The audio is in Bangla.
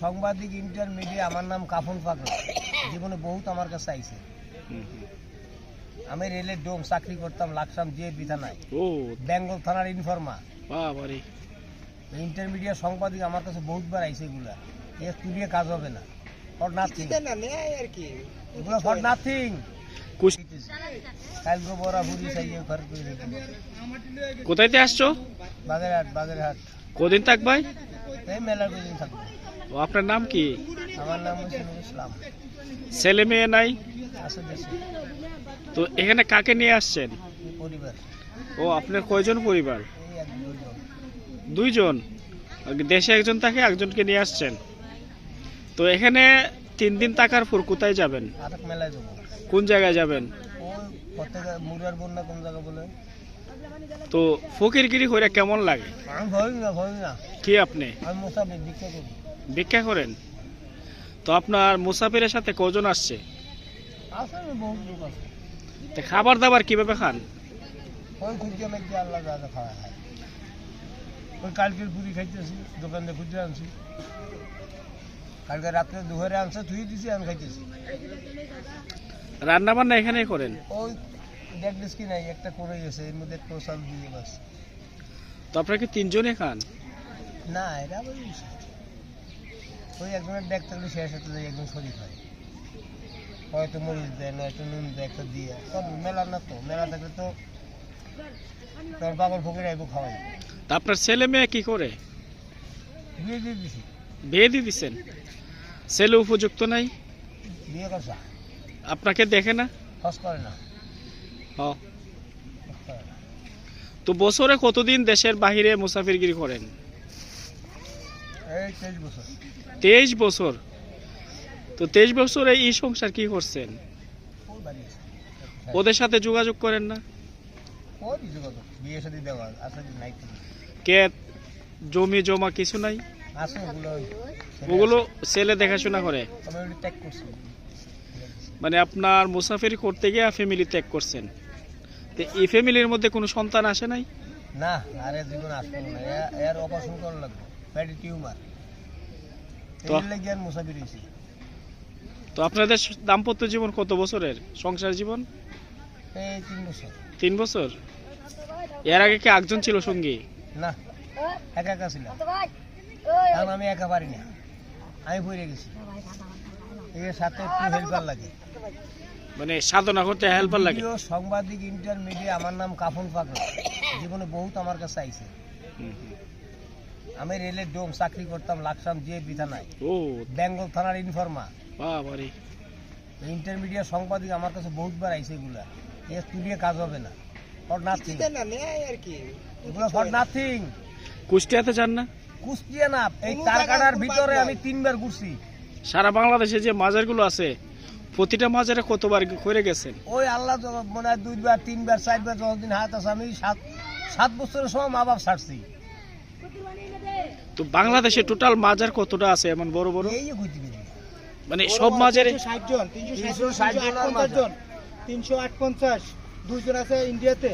সাংবাদিক ইন্টারমিডিয়া আমার নাম কাফন পাগল। জীবনে বহুত আমার কাছে আইছে। আমি রেলের ডোম চাকরি করতাম লাগতাম যে বিধা নাই ও। বেঙ্গল থানার ইনফর্মা বাবারে। ইন্টারমিডিয়েট সাংবাদিক আমার কাছে বহুতবার আইছে এগুলা। এ তুলিয়ে কাজ হবে না। ফর নাথিং এগুলো ফর নাথিং কোথায়তে আসছো? বাগেরহাট বাগেরহাট কদিন থাকবাই এই মেলার দিন থাকব। ও আপনার নাম কি? আমার নাম ইসলাম। ছেলে মেয়ে নাই? তো এখানে কাকে নিয়ে আসছেন? পরিবার। ও আপনার কয়জন পরিবার? দুইজন। দেশে একজন থাকে একজনকে নিয়ে আসছেন। তো এখানে তিন দিন থাকার পর কোথায় যাবেন? কোন জায়গায় যাবেন? তো ফকিরগিরি করে কেমন লাগে? কি আপনি? ভিক্ষা করেন। তো আপনার মুসাফিরের সাথে কজন আসছে? তো খাবার দাবার কীভাবে খান? ওই কালকের পুরি খাইতেছি দোকান খুঁজে আনছি। কালকে রাত্রে দুপুরে আনছে ধুয়ে দিছি আমি খাইতেছি। রান্না বান্না এখানেই করেন? ওই কি নাই একটা করে গেছে এর মধ্যে একটু দিয়ে বাস। তো আপনারা কি তিনজনে খান? না আবার ওই একজনের দেখ থাকলে শেষ হতে যায় একজন শরীর হয়। হয়তো মরিচ দেয় নয়তো নুন দেয় একটা দিয়ে। সব মেলা না তো মেলা থাকলে তো তোর পাগল ফকির আইব খাওয়াই। তা আপনার ছেলে মেয়ে কি করে? বিয়ে দিয়ে দিছি। বিয়ে দিয়ে দিচ্ছেন ছেলে উপযুক্ত নাই? বিয়ে করছা। আপনাকে দেখে না? খস করে না। না। তো বছরে কতদিন দেশের বাহিরে মুসাফিরগিরি করেন? তেইশ বছর। তো তেইশ বছরে এই সংসার কি করছেন? ওদের সাথে যোগাযোগ করেন না? কি? জমি জমা কিছু নাই? ওগুলো ছেলে দেখাশোনা করে? মানে আপনার মুসাফিরি করতে গিয়ে ফ্যামিলি ত্যাগ করছেন। তো এই ফ্যামিলির মধ্যে কোনো সন্তান আসে নাই? না আরে জীবন আসব না। এর অপারেশন করা লাগবে। টিউমার। তো- আপনাদের দাম্পত্য জীবন কত বছরের? সংসার জীবন? এই তিন বছর। তিন বছর? এর আগে কি একজন ছিল সঙ্গী? না একা একা ছিলাম। কারণ আমি একা পারি না। আমি পড়ে গেছি। এর সাথে একটু হেল্পার লাগে। মানে সাধনা করতে হেল্পার লাগে? সাংবাদিক ইন্টারমিডিয়া আমার নাম কাফন পাগল। জীবনে বহুত আমার কাছে আইছে। আমি রেলের ডোম চাকরি করতাম লাগতাম যে বিধা নাই ও। বেঙ্গল থানার ইনফর্মা ইন্টারমিডিয়েট সাংবাদিক আমার কাছে বহুতবার আইছে এগুলা। এ তুলিয়ে কাজ হবে না। ফর নাথিং এগুলো ফর নাথিং কুষ্টিয়াতে যান না? কুষ্টিয়া না এই তারকাটার ভিতরে আমি তিনবার ঘুরছি। সারা বাংলাদেশে যে মাজারগুলো আছে প্রতিটা মাজারে কতবার করে গেছেন? ওই আল্লাহ তো মনে হয় দুইবার তিনবার চারবার যতদিন হাত আছে আমি সাত সাত বছরের সময় মা বাপ ছাড়ছি। তো বাংলাদেশে টোটাল মাজার কতটা আছে এমন বড় বড়? মানে সব মাজারে ষাট জন তিনশো ষাট জন তিনশো আট পঞ্চাশ দুইজন আছে ইন্ডিয়াতে।